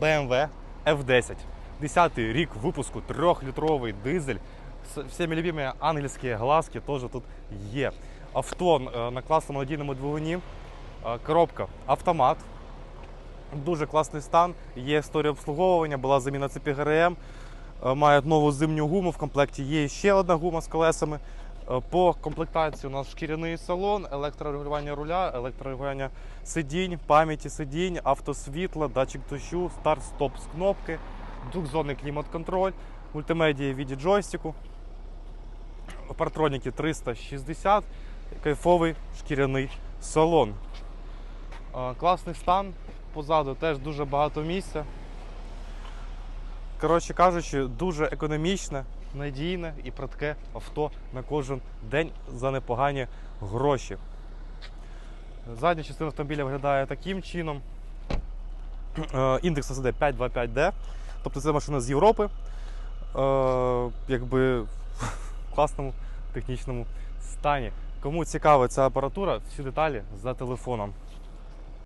BMW F10. 10 рік випуску, 3-літровий дизель. Всеми любимі ангельські глазки теж тут є. Авто е, на класному надійному двигуні. Е, Коробка автомат. Дуже класний стан. Є історія обслуговування, була заміна цепі ГРМ. Е, Має нову зимню гуму. В комплекті є ще одна гума з колесами. По комплектації у нас шкіряний салон, електрорегулювання руля, електрорегулювання сидінь, пам'яті сидінь, автосвітло, датчик дощу, старт-стоп з кнопки, двохзонний клімат-контроль, мультимедія в віді джойстику, партроніки 360, кайфовий шкіряний салон. Класний стан, позаду теж дуже багато місця. Коротше кажучи, дуже економічне, надійне і прудке авто на кожен день за непогані гроші. Задня частина автомобіля виглядає таким чином. Е, Індекс СД 525D. Тобто це машина з Європи. Е, Якби в класному технічному стані. Кому цікава ця апаратура, всі деталі за телефоном.